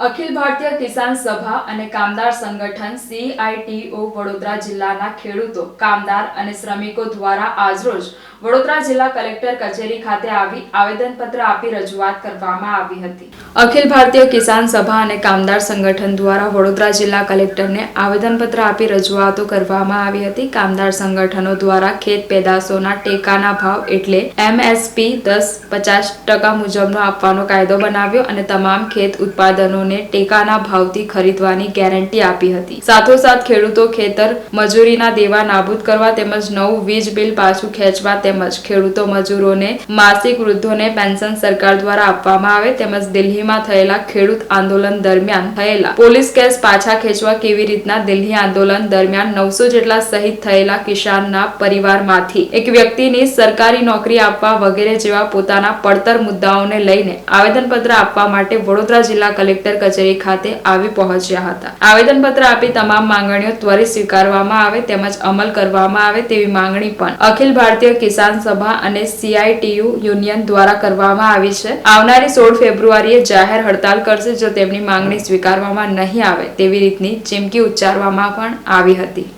અખિલ ભારતીય કિસાન સભા અને કામદાર સંગઠન સીઆઈટીઓ વડોદરા જિલ્લાના ખેડૂતો, કામદાર અને શ્રમિકો દ્વારા આજરોજ વડોદરા જિલ્લા કલેક્ટર કચેરી ખાતે આવી આવેદનપત્ર આપી રજૂઆત કરવામાં આવી હતી. અખિલ ભારતીય કિસાન સભા અને કામદાર સંગઠન દ્વારા વડોદરા જિલ્લા કલેક્ટરને આવેદનપત્ર આપી રજૂઆતો કરવામાં આવી હતી. કામદાર સંગઠનો દ્વારા ખેત પેદાશોના ટેકાના ભાવ એટલે એમએસપી દસ પચાસ ટકા મુજબનો આપવાનો કાયદો બનાવ્યો અને તમામ ખેત ઉત્પાદનોને ટેકાના ભાવથી ખરીદવાની ગેરંટી આપી હતી. સાથોસાથ ખેડૂતો ખેતર મજૂરીના દેવા નાબૂદ કરવા તેમજ નવું વીજ બિલ પાછું ખેંચવા તેમજ ખેડૂતો મજૂરોને માસિક વૃદ્ધોને પેન્શન સરકાર દ્વારા આપવામાં આવે તેમજ દિલ્હીમાં થયેલા ખેડૂત આંદોલન દરમિયાન થયેલા પોલીસ કેસ પાછા ખેંચવા કેવી રીતના દિલ્હી આંદોલન દરમિયાન નવસો જેટલા શહીદ થયેલા કિસાનના પરિવારમાંથી એક વ્યક્તિની સરકારી નોકરી આપવા વગેરે જેવા પોતાના પડતર મુદ્દાઓને લઈને આવેદનપત્ર આપવા માટે વડોદરા જિલ્લા કલેક્ટર કચેરી ખાતે આવી પહોંચ્યા હતા. આવેદનપત્ર આપી તમામ માંગણીઓ ત્વરિત સ્વીકારવામાં આવે તેમજ અમલ કરવામાં આવે તેવી માંગણી પણ અખિલ ભારતીય કિસાન સભા અને સીઆઈટીયુ યુનિયન દ્વારા કરવામાં આવી છે. આવનારી સોળ ફેબ્રુઆરીએ જાહેર હડતાલ કરશે જો તેમની માંગણી સ્વીકારવામાં નહીં આવે તેવી રીતની ચીમકી ઉચ્ચારવામાં પણ આવી હતી.